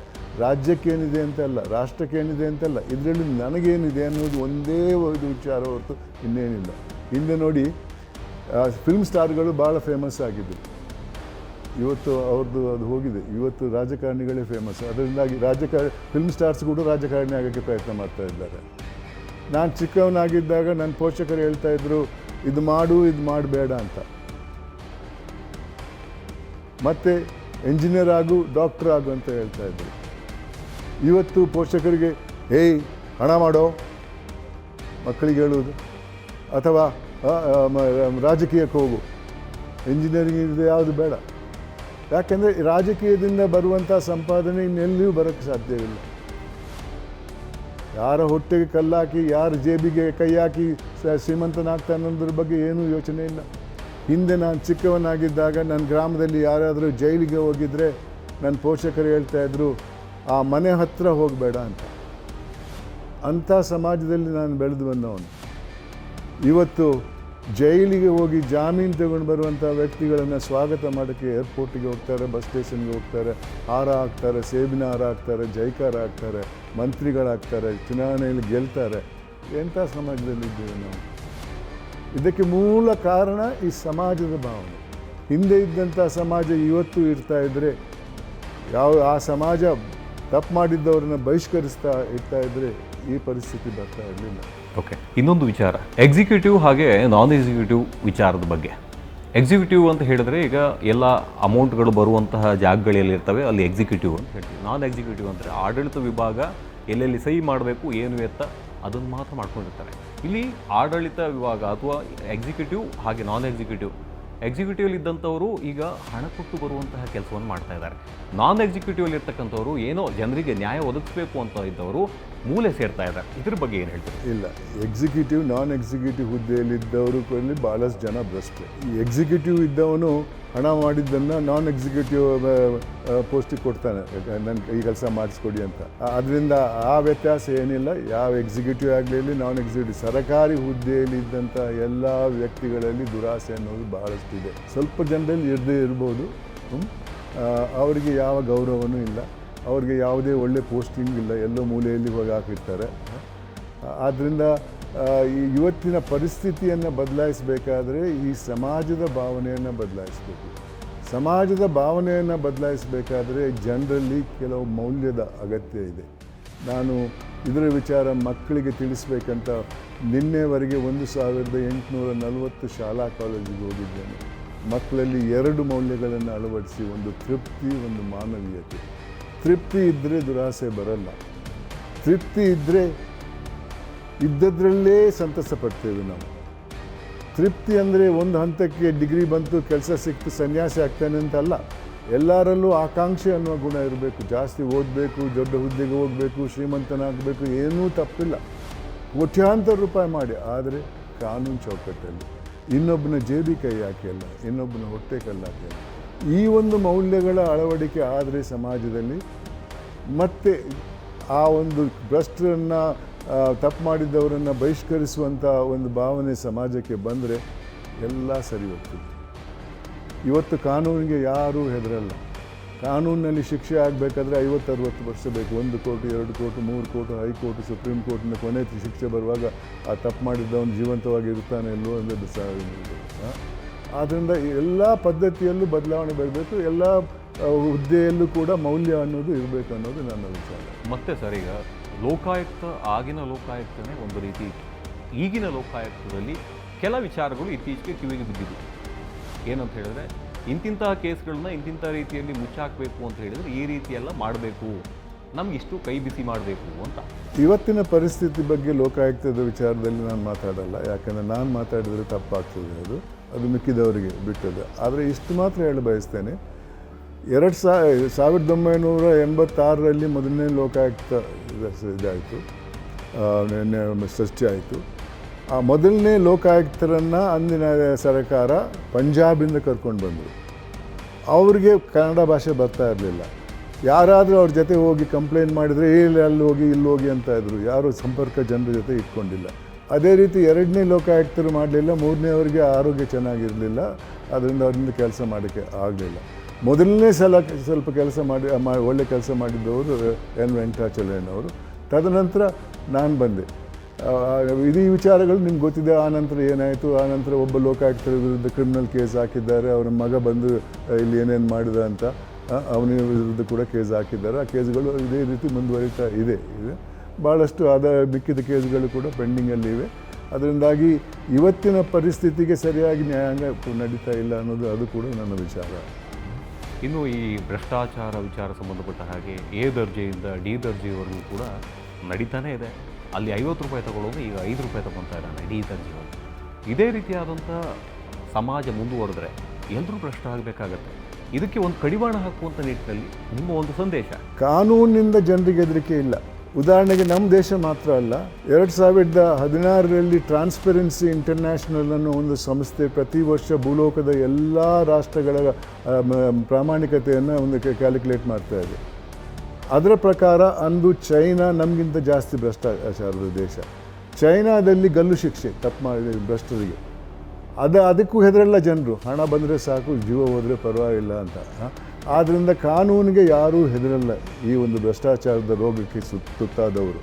ರಾಜ್ಯಕ್ಕೇನಿದೆ ಅಂತಲ್ಲ, ರಾಷ್ಟ್ರಕ್ಕೇನಿದೆ ಅಂತಲ್ಲ, ಇದರಲ್ಲಿ ನನಗೇನಿದೆ ಅನ್ನೋದು ಒಂದೇ ಒಂದು ವಿಚಾರ ಹೊರತು ಇನ್ನೇನಿಲ್ಲ. ಹಿಂದೆ ನೋಡಿ ಫಿಲ್ಮ್ ಸ್ಟಾರ್ಗಳು ಭಾಳ ಫೇಮಸ್ ಆಗಿದ್ದರು ಇವತ್ತು ಅವ್ರದ್ದು ಅದು ಹೋಗಿದೆ. ಇವತ್ತು ರಾಜಕಾರಣಿಗಳೇ ಫೇಮಸ್ ಅದರಿಂದಾಗಿ ರಾಜಕಾರಣ ಫಿಲ್ಮ್ ಸ್ಟಾರ್ಸ್ ಕೂಡ ರಾಜಕಾರಣಿ ಆಗೋಕ್ಕೆ ಪ್ರಯತ್ನ ಮಾಡ್ತಾ ಇದ್ದಾರೆ. ನಾನು ಚಿಕ್ಕವನಾಗಿದ್ದಾಗ ನನ್ನ ಪೋಷಕರು ಹೇಳ್ತಾ ಇದ್ರು, ಇದು ಮಾಡು, ಇದು ಮಾಡಬೇಡ ಅಂತ. ಮತ್ತು ಎಂಜಿನಿಯರ್ ಆಗು ಡಾಕ್ಟರ್ ಆಗು ಅಂತ ಹೇಳ್ತಾ ಇದ್ರು. ಇವತ್ತು ಪೋಷಕರಿಗೆ, ಏಯ್, ಹಣ ಮಾಡೋ? ಮಕ್ಕಳಿಗೆ ಹೇಳುವುದು. ಅಥವಾ ರಾಜಕೀಯಕ್ಕೆ ಹೋಗು. ಇಂಜಿನಿಯರಿಂಗ್ ಇದು ಯಾವುದು ಬೇಡ. ಯಾಕೆಂದರೆ ರಾಜಕೀಯದಿಂದ ಬರುವಂಥ ಸಂಪಾದನೆ ಇನ್ನೆಲ್ಲಿಯೂ ಬರೋಕ್ಕೆ ಸಾಧ್ಯವಿಲ್ಲ. ಯಾರ ಹೊಟ್ಟೆಗೆ ಕಲ್ಲಾಕಿ, ಯಾರ ಜೇಬಿಗೆ ಕೈ ಹಾಕಿ ಶ್ರೀಮಂತನಾಗ್ತಾ ಅನ್ನೋದ್ರ ಬಗ್ಗೆ ಏನೂ ಯೋಚನೆ ಇಲ್ಲ. ಹಿಂದೆ ನಾನು ಚಿಕ್ಕವನಾಗಿದ್ದಾಗ ನನ್ನ ಗ್ರಾಮದಲ್ಲಿ ಯಾರಾದರೂ ಜೈಲಿಗೆ ಹೋಗಿದ್ರೆ ನನ್ನ ಪೋಷಕರು ಹೇಳ್ತಾ ಇದ್ರು, ಆ ಮನೆ ಹತ್ತಿರ ಹೋಗಬೇಡ ಅಂತ. ಅಂಥ ಸಮಾಜದಲ್ಲಿ ನಾನು ಬೆಳೆದು ಬಂದವನು. ಇವತ್ತು ಜೈಲಿಗೆ ಹೋಗಿ ಜಾಮೀನು ತಗೊಂಡು ಬರುವಂಥ ವ್ಯಕ್ತಿಗಳನ್ನು ಸ್ವಾಗತ ಮಾಡೋಕ್ಕೆ ಏರ್ಪೋರ್ಟಿಗೆ ಹೋಗ್ತಾರೆ ಬಸ್ ಸ್ಟೇಷನ್ಗೆ ಹೋಗ್ತಾರೆ, ಹಾರ ಹಾಕ್ತಾರೆ, ಸೇಬಿನ ಹಾರ ಹಾಕ್ತಾರೆ, ಜೈಕಾರ ಹಾಕ್ತಾರೆ, ಮಂತ್ರಿಗಳಾಗ್ತಾರೆ, ಚುನಾವಣೆಯಲ್ಲಿ ಗೆಲ್ತಾರೆ. ಎಂಥ ಸಮಾಜದಲ್ಲಿದ್ದೇವೆ ನಾವು? ಇದಕ್ಕೆ ಮೂಲ ಕಾರಣ ಈ ಸಮಾಜದ ಭಾವನೆ. ಹಿಂದೆ ಇದ್ದಂಥ ಸಮಾಜ ಇವತ್ತು ಇರ್ತಾ ಇದ್ದರೆ ಯಾವ ಆ ಸಮಾಜ ತಪ್ಪು ಮಾಡಿದ್ದವ್ರನ್ನ ಬಹಿಷ್ಕರಿಸ್ತಾ ಇರ್ತಾ ಇದ್ದರೆ ಈ ಪರಿಸ್ಥಿತಿ ಬರ್ತಾ ಇರಲಿಲ್ಲ. ಓಕೆ ಇನ್ನೊಂದು ವಿಚಾರ. ಎಕ್ಸಿಕ್ಯೂಟಿವ್ ಹಾಗೆ ನಾನ್ ಎಕ್ಸಿಕ್ಯೂಟಿವ್ ವಿಚಾರದ ಬಗ್ಗೆ. ಎಕ್ಸಿಕ್ಯೂಟಿವ್ ಅಂತ ಹೇಳಿದ್ರೆ ಈಗ ಎಲ್ಲ ಅಮೌಂಟ್ಗಳು ಬರುವಂತಹ ಜಾಗಗಳಲ್ಲಿರ್ತವೆ ಅಲ್ಲಿ ಎಕ್ಸಿಕ್ಯೂಟಿವ್ ಅಂತ ಹೇಳ್ತೀವಿ. ನಾನ್ ಎಕ್ಸಿಕ್ಯೂಟಿವ್ ಅಂದರೆ ಆಡಳಿತ ವಿಭಾಗ ಎಲ್ಲೆಲ್ಲಿ ಸಹಿ ಮಾಡಬೇಕು, ಏನು ಎತ್ತ ಅದನ್ನು ಮಾತ್ರ ಮಾಡ್ಕೊಂಡಿರ್ತಾರೆ. ಇಲ್ಲಿ ಆಡಳಿತ ವಿಭಾಗ ಅಥವಾ ಎಕ್ಸಿಕ್ಯೂಟಿವ್ ಹಾಗೆ ನಾನ್ ಎಕ್ಸಿಕ್ಯೂಟಿವ್ ಎಕ್ಸಿಕ್ಯೂಟಿವ್ ಇದ್ದಂಥವರು ಈಗ ಹಣ ಕೊಟ್ಟು ಬರುವಂತಹ ಕೆಲಸವನ್ನು ಮಾಡ್ತಾ ಇದ್ದಾರೆ. ನಾನ್ ಎಕ್ಸಿಕ್ಯೂಟಿವ್ ಇರ್ತಕ್ಕಂಥವ್ರು ಏನೋ ಜನರಿಗೆ ನ್ಯಾಯ ಒದಗಿಸಬೇಕು ಅಂತ ಇದ್ದವರು ಮೂಲೆ ಸೇರ್ತಾ ಇದ್ದಾರೆ ಇದ್ರ ಬಗ್ಗೆ ಏನು ಹೇಳ್ತೀರಿ? ಇಲ್ಲ ಎಕ್ಸಿಕ್ಯೂಟಿವ್ ನಾನ್ ಎಕ್ಸಿಕ್ಯೂಟಿವ್ ಹುದ್ದೆಯಲ್ಲಿದ್ದವರು ಕೂಡ ಭಾಳಷ್ಟು ಜನ ಭ್ರಷ್ಟ. ಈ ಎಕ್ಸಿಕ್ಯೂಟಿವ್ ಇದ್ದವನು ಹಣ ಮಾಡಿದ್ದನ್ನು ನಾನ್ ಎಕ್ಸಿಕ್ಯೂಟಿವ್ ಪೋಸ್ಟಿಗೆ ಕೊಡ್ತಾನೆ. ನನ್ನ ಈ ಕೆಲಸ ಮಾಡಿಸ್ಕೊಡಿ ಅಂತ. ಅದರಿಂದ ಆ ವ್ಯತ್ಯಾಸ ಏನಿಲ್ಲ. ಯಾವ ಎಕ್ಸಿಕ್ಯೂಟಿವ್ ಆಗಲಿ ನಾನ್ ಎಕ್ಸಿಕ್ಯೂಟಿವ್ ಸರ್ಕಾರಿ ಹುದ್ದೆಯಲ್ಲಿ ಇದ್ದಂಥ ಎಲ್ಲ ವ್ಯಕ್ತಿಗಳಲ್ಲಿ ದುರಾಸೆ ಅನ್ನೋದು ಬಹಳಷ್ಟಿದೆ. ಸ್ವಲ್ಪ ಜನರಲ್ಲಿ ಇರದೇ ಇರ್ಬೋದು. ಅವರಿಗೆ ಯಾವ ಗೌರವನೂ ಇಲ್ಲ. ಅವ್ರಿಗೆ ಯಾವುದೇ ಒಳ್ಳೆ ಪೋಸ್ಟಿಂಗ್ ಇಲ್ಲ, ಎಲ್ಲೋ ಮೂಲೆಯಲ್ಲಿ ಹೋಗಿ ಹಾಕಿರ್ತಾರೆ. ಆದ್ದರಿಂದ ಈ ಇವತ್ತಿನ ಪರಿಸ್ಥಿತಿಯನ್ನು ಬದಲಾಯಿಸಬೇಕಾದ್ರೆ ಈ ಸಮಾಜದ ಭಾವನೆಯನ್ನು ಬದಲಾಯಿಸಬೇಕು. ಸಮಾಜದ ಭಾವನೆಯನ್ನು ಬದಲಾಯಿಸಬೇಕಾದ್ರೆ ಜನರಲ್ಲಿ ಕೆಲವು ಮೌಲ್ಯದ ಅಗತ್ಯ ಇದೆ. ನಾನು ಇದರ ವಿಚಾರ ಮಕ್ಕಳಿಗೆ ತಿಳಿಸ್ಬೇಕಂತ ನಿನ್ನೆವರೆಗೆ ಒಂದು ಸಾವಿರದ ಎಂಟುನೂರ ನಲವತ್ತು ಶಾಲಾ ಕಾಲೇಜಿಗೆ ಹೋಗಿದ್ದೇನೆ. ಮಕ್ಕಳಲ್ಲಿ ಎರಡು ಮೌಲ್ಯಗಳನ್ನು ಅಳವಡಿಸಿ ಒಂದು ತೃಪ್ತಿ, ಒಂದು ಮಾನವೀಯತೆ. ತೃಪ್ತಿ ಇದ್ದರೆ ದುರಾಸೆ ಬರಲ್ಲ. ತೃಪ್ತಿ ಇದ್ದರೆ ಇದ್ದದ್ರಲ್ಲೇ ಸಂತಸ ಪಡ್ತೇವೆ ನಾವು. ತೃಪ್ತಿ ಅಂದರೆ ಒಂದು ಹಂತಕ್ಕೆ ಡಿಗ್ರಿ ಬಂತು, ಕೆಲಸ ಸಿಕ್ತು, ಸನ್ಯಾಸಿ ಆಗ್ತಾನೆ ಅಂತ ಅಲ್ಲ. ಎಲ್ಲರಲ್ಲೂ ಆಕಾಂಕ್ಷೆ ಅನ್ನುವ ಗುಣ ಇರಬೇಕು. ಜಾಸ್ತಿ ಓದಬೇಕು, ದೊಡ್ಡ ಹುದ್ದೆಗೆ ಹೋಗಬೇಕು, ಶ್ರೀಮಂತನಾಗಬೇಕು, ಏನೂ ತಪ್ಪಿಲ್ಲ. ಕೋಟ್ಯಾಂತರ ರೂಪಾಯಿ ಮಾಡಿ, ಆದರೆ ಕಾನೂನು ಚೌಕಟ್ಟಲ್ಲಿ. ಇನ್ನೊಬ್ಬನ ಜೇಬಿ ಕೈ ಹಾಕಿಲ್ಲ ಇನ್ನೊಬ್ಬನ ಹೊಟ್ಟೆ ಕಲ್ಲು ಹಾಕಿಲ್ಲ ಈ ಒಂದು ಮೌಲ್ಯಗಳ ಅಳವಡಿಕೆ ಆದರೆ ಸಮಾಜದಲ್ಲಿ ಮತ್ತೆ ಆ ಒಂದು ಭ್ರಷ್ಟರನ್ನು ತಪ್ಪು ಮಾಡಿದ್ದವರನ್ನು ಬಹಿಷ್ಕರಿಸುವಂಥ ಒಂದು ಭಾವನೆ ಸಮಾಜಕ್ಕೆ ಬಂದರೆ ಎಲ್ಲ ಸರಿ ಹೋಗ್ತದೆ. ಇವತ್ತು ಕಾನೂನಿಗೆ ಯಾರೂ ಹೆದರಲ್ಲ. ಕಾನೂನಿನಲ್ಲಿ ಶಿಕ್ಷೆ ಆಗಬೇಕಾದ್ರೆ ಐವತ್ತು ಅರವತ್ತು ವರ್ಷ ಬೇಕು. ಒಂದು ಕೋಟಿ, ಎರಡು ಕೋಟಿ, ಮೂರು ಕೋಟಿ ಹೈಕೋರ್ಟ್ ಸುಪ್ರೀಂ ಕೋರ್ಟಿನ ಕೊನೆ ಶಿಕ್ಷೆ ಬರುವಾಗ ಆ ತಪ್ಪು ಮಾಡಿದ್ದವನು ಜೀವಂತವಾಗಿ ಇರ್ತಾನೆ ಇಲ್ವೋ ಅಂದರೆ ಸ ಆದ್ದರಿಂದ ಎಲ್ಲ ಪದ್ಧತಿಯಲ್ಲೂ ಬದಲಾವಣೆ ಬರಬೇಕು ಎಲ್ಲ ಹುದ್ದೆಯಲ್ಲೂ ಕೂಡ ಮೌಲ್ಯ ಅನ್ನೋದು ಇರಬೇಕು ಅನ್ನೋದು ನನ್ನ ವಿಚಾರ ಮತ್ತೆ ಸರ್ ಈಗ ಲೋಕಾಯುಕ್ತ ಆಗಿನ ಲೋಕಾಯುಕ್ತನೇ ಒಂದು ರೀತಿ ಈಗಿನ ಲೋಕಾಯುಕ್ತದಲ್ಲಿ ಕೆಲ ವಿಚಾರಗಳು ಇತ್ತೀಚೆಗೆ ಕಿವಿಗೆ ಬಿದ್ದಿದ್ದು. ಏನಂತ ಹೇಳಿದ್ರೆ ಇಂತಿಂತಹ ಕೇಸ್ಗಳನ್ನ ಇಂತಿಂಥ ರೀತಿಯಲ್ಲಿ ಮುಚ್ಚಾಕಬೇಕು ಅಂತ ಹೇಳಿದ್ರೆ ಈ ರೀತಿ ಎಲ್ಲ ಮಾಡಬೇಕು. ನಮ್ಗೆ ಇಷ್ಟು ಕೈ ಬಿಸಿ ಮಾಡಬೇಕು ಅಂತ. ಇವತ್ತಿನ ಪರಿಸ್ಥಿತಿ ಬಗ್ಗೆ ಲೋಕಾಯುಕ್ತದ ವಿಚಾರದಲ್ಲಿ ನಾನು ಮಾತಾಡಲ್ಲ ಯಾಕಂದರೆ ನಾನು ಮಾತಾಡಿದರೆ ತಪ್ಪಾಗ್ತದೆ ಅದು. ಅದು ಮಿಕ್ಕಿದವರಿಗೆ ಬಿಟ್ಟದ್ದು. ಆದರೆ ಇಷ್ಟು ಮಾತ್ರ ಹೇಳ ಬಯಸ್ತೇನೆ. ಎರಡು ಸಾ, ಸಾವಿರದ ಒಂಬೈನೂರ ಎಂಬತ್ತಾರರಲ್ಲಿ ಮೊದಲನೇ ಲೋಕಾಯುಕ್ತ ಇದು- ಇದಾಯಿತು. ಸೃಷ್ಟಿ ಆಯಿತು. ಆ ಮೊದಲನೇ ಲೋಕಾಯುಕ್ತರನ್ನು ಅಂದಿನ ಸರ್ಕಾರ ಪಂಜಾಬಿಂದ ಕರ್ಕೊಂಡು ಬಂದರು. ಅವ್ರಿಗೆ ಕನ್ನಡ ಭಾಷೆ ಬರ್ತಾ ಇರಲಿಲ್ಲ. ಯಾರಾದರೂ ಅವ್ರ ಜೊತೆ ಹೋಗಿ ಕಂಪ್ಲೇಂಟ್ ಮಾಡಿದರೆ ಇಲ್ಲಿ ಅಲ್ಲಿ ಹೋಗಿ, ಇಲ್ಲಿ ಹೋಗಿ ಅಂತ ಇದ್ದರು ಯಾರೂ ಸಂಪರ್ಕ ಜನರ ಜೊತೆ ಇಟ್ಕೊಂಡಿಲ್ಲ. ಅದೇ ರೀತಿ ಎರಡನೇ ಲೋಕಾಯುಕ್ತರು ಮಾಡಲಿಲ್ಲ ಮೂರನೇವರಿಗೆ ಆರೋಗ್ಯ ಚೆನ್ನಾಗಿರಲಿಲ್ಲ, ಅದರಿಂದ ಅವರಿಂದ ಕೆಲಸ ಮಾಡೋಕ್ಕೆ ಆಗಲಿಲ್ಲ. ಮೊದಲನೇ ಸಲ ಸ್ವಲ್ಪ ಕೆಲಸ ಮಾಡಿ ಒಳ್ಳೆ ಕೆಲಸ ಮಾಡಿದ್ದವರು, ಎನ್ ವೆಂಕಟಾಚಲಯ್ಯನವರು ತದನಂತರ ನಾನು ಬಂದೆ. ಇಡೀ ವಿಚಾರಗಳು ನಿಮ್ಗೆ ಗೊತ್ತಿದೆ, ಆ ನಂತರ ಏನಾಯಿತು, ಆ ನಂತರ ಒಬ್ಬ ಲೋಕಾಯುಕ್ತರ ವಿರುದ್ಧ ಕ್ರಿಮಿನಲ್ ಕೇಸ್ ಹಾಕಿದ್ದಾರೆ ಅವನ ಮಗ ಬಂದು ಇಲ್ಲಿ ಏನೇನು ಮಾಡಿದ ಅಂತ ಅವನ ವಿರುದ್ಧ ಕೂಡ ಕೇಸ್ ಹಾಕಿದ್ದಾರೆ. ಆ ಕೇಸ್ಗಳು ಇದೇ ರೀತಿ ಮುಂದುವರಿತಾ ಇದೆ ಇದೆ. ಭಾಳಷ್ಟು ಆದ ಮಿಕ್ಕಿದ ಕೇಸ್ಗಳು ಕೂಡ ಪೆಂಡಿಂಗಲ್ಲಿ ಇವೆ. ಅದರಿಂದಾಗಿ ಇವತ್ತಿನ ಪರಿಸ್ಥಿತಿಗೆ ಸರಿಯಾಗಿ ನ್ಯಾಯಾಂಗ ನಡೀತಾ ಇಲ್ಲ ಅನ್ನೋದು ಅದು ಕೂಡ ನನ್ನ ವಿಚಾರ. ಇನ್ನು ಈ ಭ್ರಷ್ಟಾಚಾರ ವಿಚಾರ ಸಂಬಂಧಪಟ್ಟ ಹಾಗೆ ಎ ದರ್ಜೆಯಿಂದ ಡಿ ದರ್ಜೆಯವರೆಗೂ ಕೂಡ ನಡೀತಾನೇ ಇದೆ. ಅಲ್ಲಿ ಐವತ್ತು ರೂಪಾಯಿ ತಗೊಳ್ಳೋದು ಈಗ ಐದು ರೂಪಾಯಿ ತಗೊತಾ ಇದ್ದಾನೆ ಡಿ ದರ್ಜೆಯವರು. ಇದೇ ರೀತಿಯಾದಂಥ ಸಮಾಜ ಮುಂದುವರೆದ್ರೆ ಎಲ್ಲರೂ ಭ್ರಷ್ಟ ಆಗಬೇಕಾಗತ್ತೆ. ಇದಕ್ಕೆ ಒಂದು ಕಡಿವಾಣ ಹಾಕುವಂಥ ನಿಟ್ಟಿನಲ್ಲಿ ನಿಮ್ಮ ಒಂದು ಸಂದೇಶ. ಕಾನೂನಿನಿಂದ ಜನರಿಗೆ ಹೆದರಿಕೆ ಇಲ್ಲ. ಉದಾಹರಣೆಗೆ ನಮ್ಮ ದೇಶ ಮಾತ್ರ ಅಲ್ಲ, ಎರಡು ಸಾವಿರದ ಹದಿನಾರರಲ್ಲಿ ಟ್ರಾನ್ಸ್ಪರೆನ್ಸಿ ಇಂಟರ್ನ್ಯಾಷನಲ್ ಅನ್ನೋ ಒಂದು ಸಂಸ್ಥೆ ಪ್ರತಿ ವರ್ಷ ಭೂಲೋಕದ ಎಲ್ಲ ರಾಷ್ಟ್ರಗಳ ಪ್ರಾಮಾಣಿಕತೆಯನ್ನು ಒಂದು ಕ್ಯಾಲ್ಕುಲೇಟ್ ಮಾಡ್ತಾ ಇದೆ. ಅದರ ಪ್ರಕಾರ ಅಂದು ಚೈನಾ ನಮಗಿಂತ ಜಾಸ್ತಿ ಭ್ರಷ್ಟಾಚಾರದ ದೇಶ. ಚೈನಾದಲ್ಲಿ ಗಲ್ಲು ಶಿಕ್ಷೆ ತಪ್ಪು ಮಾಡಿ ಭ್ರಷ್ಟರಿಗೆ. ಅದು ಅದಕ್ಕೂ ಹೆದರಲ್ಲ ಜನರು, ಹಣ ಬಂದರೆ ಸಾಕು, ಜೀವ ಹೋದರೆ ಪರವಾಗಿಲ್ಲ ಅಂತ? ಆದ್ದರಿಂದ ಕಾನೂನಿಗೆ ಯಾರೂ ಹೆದರಲ್ಲ ಈ ಒಂದು ಭ್ರಷ್ಟಾಚಾರದ ರೋಗಕ್ಕೆ ಸುತ್ತಾದವರು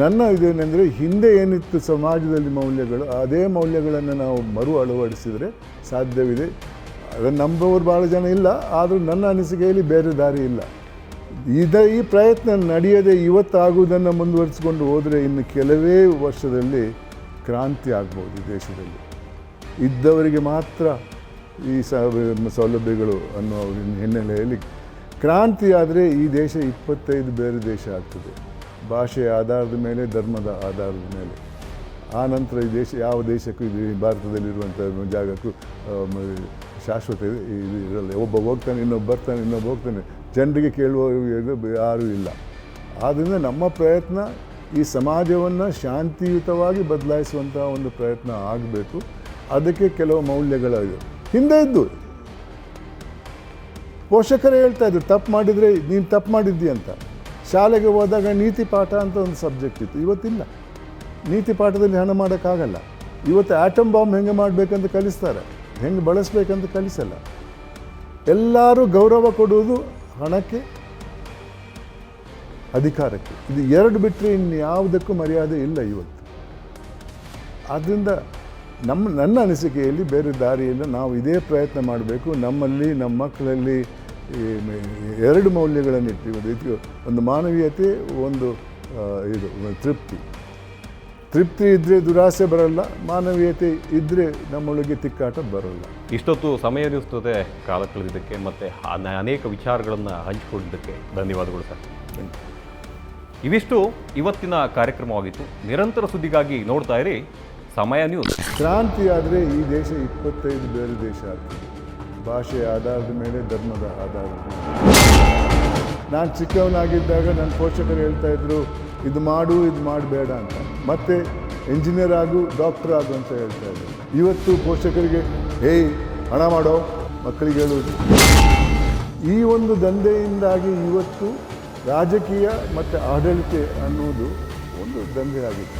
ನನ್ನ ಇದೇನೆಂದರೆ ಹಿಂದೆ ಏನಿತ್ತು ಸಮಾಜದಲ್ಲಿ ಮೌಲ್ಯಗಳು, ಅದೇ ಮೌಲ್ಯಗಳನ್ನು ನಾವು ಮರು ಅಳವಡಿಸಿದರೆ ಸಾಧ್ಯವಿದೆ. ಅದನ್ನು ನಂಬುವವರು ಭಾಳ ಜನ ಇಲ್ಲ, ಆದರೂ ನನ್ನ ಅನಿಸಿಕೆಯಲ್ಲಿ ಬೇರೆ ದಾರಿ ಇಲ್ಲ. ಇದ ಈ ಪ್ರಯತ್ನ ನಡೆಯದೆ ಇವತ್ತಾಗುವುದನ್ನು ಮುಂದುವರಿಸಿಕೊಂಡು ಹೋದರೆ ಇನ್ನು ಕೆಲವೇ ವರ್ಷದಲ್ಲಿ ಕ್ರಾಂತಿ ಆಗ್ಬೋದು ದೇಶದಲ್ಲಿ. ಇದ್ದವರಿಗೆ ಮಾತ್ರ ಈ ಸೌಲಭ್ಯಗಳು ಅನ್ನೋ ಹಿನ್ನೆಲೆಯಲ್ಲಿ ಕ್ರಾಂತಿ ಆದರೆ ಈ ದೇಶ ಇಪ್ಪತ್ತೈದು ಬೇರೆ ದೇಶ ಆಗ್ತದೆ. ಭಾಷೆಯ ಆಧಾರದ ಮೇಲೆ, ಧರ್ಮದ ಆಧಾರದ ಮೇಲೆ. ಆ ನಂತರ ಈ ದೇಶ, ಯಾವ ದೇಶಕ್ಕೂ ಇದು ಭಾರತದಲ್ಲಿರುವಂಥ ಜಾಗಕ್ಕೂ ಶಾಶ್ವತ ಇದು ಇರಲ್ಲ. ಒಬ್ಬ ಹೋಗ್ತಾನೆ, ಇನ್ನೊಬ್ಬ ಬರ್ತಾನೆ, ಇನ್ನೊಬ್ಬ ಹೋಗ್ತಾನೆ. ಜನರಿಗೆ ಕೇಳುವ ಯಾರೂ ಇಲ್ಲ. ಆದ್ದರಿಂದ ನಮ್ಮ ಪ್ರಯತ್ನ ಈ ಸಮಾಜವನ್ನು ಶಾಂತಿಯುತವಾಗಿ ಬದಲಾಯಿಸುವಂಥ ಒಂದು ಪ್ರಯತ್ನ ಆಗಬೇಕು. ಅದಕ್ಕೆ ಕೆಲವು ಮೌಲ್ಯಗಳಿವೆ. ಹಿಂದೆ ಇದ್ದು. ಪೋಷಕರೇ ಹೇಳ್ತಾ ಇದ್ರು, ತಪ್ಪು ಮಾಡಿದರೆ ನೀನು ತಪ್ಪು ಮಾಡಿದ್ದಿ ಅಂತ. ಶಾಲೆಗೆ ಹೋದಾಗ ನೀತಿ ಪಾಠ ಅಂತ ಒಂದು ಸಬ್ಜೆಕ್ಟ್ ಇತ್ತು. ಇವತ್ತಿಲ್ಲ. ನೀತಿ ಪಾಠದಲ್ಲಿ ಹಣ ಮಾಡೋಕ್ಕಾಗಲ್ಲ. ಇವತ್ತು ಆಟಮ್ ಬಾಂಬ್ ಹೆಂಗೆ ಮಾಡಬೇಕಂತ ಕಲಿಸ್ತಾರೆ. ಹೆಂಗೆ ಬಳಸ್ಬೇಕಂತ ಕಲಿಸಲ್ಲ. ಎಲ್ಲರೂ ಗೌರವ ಕೊಡುವುದು ಹಣಕ್ಕೆ, ಅಧಿಕಾರಕ್ಕೆ. ಇದು ಎರಡು ಬಿಟ್ಟರೆ ಇನ್ನು ಯಾವುದಕ್ಕೂ ಮರ್ಯಾದೆ ಇಲ್ಲ ಇವತ್ತು. ಆದ್ದರಿಂದ ನಮ್ಮ ನನ್ನ ಅನಿಸಿಕೆಯಲ್ಲಿ ಬೇರೆ ದಾರಿಯಲ್ಲಿ ನಾವು ಇದೇ ಪ್ರಯತ್ನ ಮಾಡಬೇಕು. ನಮ್ಮಲ್ಲಿ ನಮ್ಮ ಮಕ್ಕಳಲ್ಲಿ ಈ ಎರಡು ಮೌಲ್ಯಗಳನ್ನು ಇದು ಒಂದು ಮಾನವೀಯತೆ ಒಂದು ಇದು ತೃಪ್ತಿ. ತೃಪ್ತಿ ಇದ್ದರೆ ದುರಾಸೆ ಬರಲ್ಲ ಮಾನವೀಯತೆ ಇದ್ದರೆ ನಮ್ಮೊಳಗೆ ತಿಕ್ಕಾಟ ಬರಲ್ಲ. ಇಷ್ಟೊತ್ತು ಸಮಯ ಇರಿಸ್ತದೆ ಕಾಲ ಕಳೆದಿದ್ದಕ್ಕೆ ಮತ್ತು ಅನೇಕ ವಿಚಾರಗಳನ್ನು ಹಂಚಿಕೊಂಡಿದ್ದಕ್ಕೆ ಧನ್ಯವಾದಗಳು ಸರ್. ಇವಿಷ್ಟು ಇವತ್ತಿನ ಕಾರ್ಯಕ್ರಮವಾಗಿತ್ತು. ನಿರಂತರ ಸುದ್ದಿಗಾಗಿ ನೋಡ್ತಾ ಇರಿ. ಸಮಯ ನ್ಯೂಸ್ ಕ್ರಾಂತಿ ಆದರೆ ಈ ದೇಶ ಇಪ್ಪತ್ತೈದು ಬೇರೆ ದೇಶ ಆಗ್ತದೆ. ಭಾಷೆಯ ಆಧಾರದ ಮೇಲೆ, ಧರ್ಮದ ಆಧಾರದ ಮೇಲೆ. ನಾನು ಚಿಕ್ಕವನಾಗಿದ್ದಾಗ ನನ್ನ ಪೋಷಕರು ಹೇಳ್ತಾ ಇದ್ರು, ಇದು ಮಾಡು, ಇದು ಮಾಡಬೇಡ ಅಂತ. ಮತ್ತೆ ಇಂಜಿನಿಯರ್ ಆಗು ಡಾಕ್ಟರ್ ಆಗು ಅಂತ ಹೇಳ್ತಾ ಇದ್ರು. ಇವತ್ತು ಪೋಷಕರಿಗೆ ಏಯ್ ಹಣ ಮಾಡೋ, ಮಕ್ಕಳಿಗೆ ಹೇಳುವುದು ಈ ಒಂದು ದಂಧೆಯಿಂದಾಗಿ ಇವತ್ತು ರಾಜಕೀಯ ಮತ್ತು ಆಡಳಿತ ಅನ್ನೋದು ಒಂದು ದಂಧೆ ಆಗಿದೆ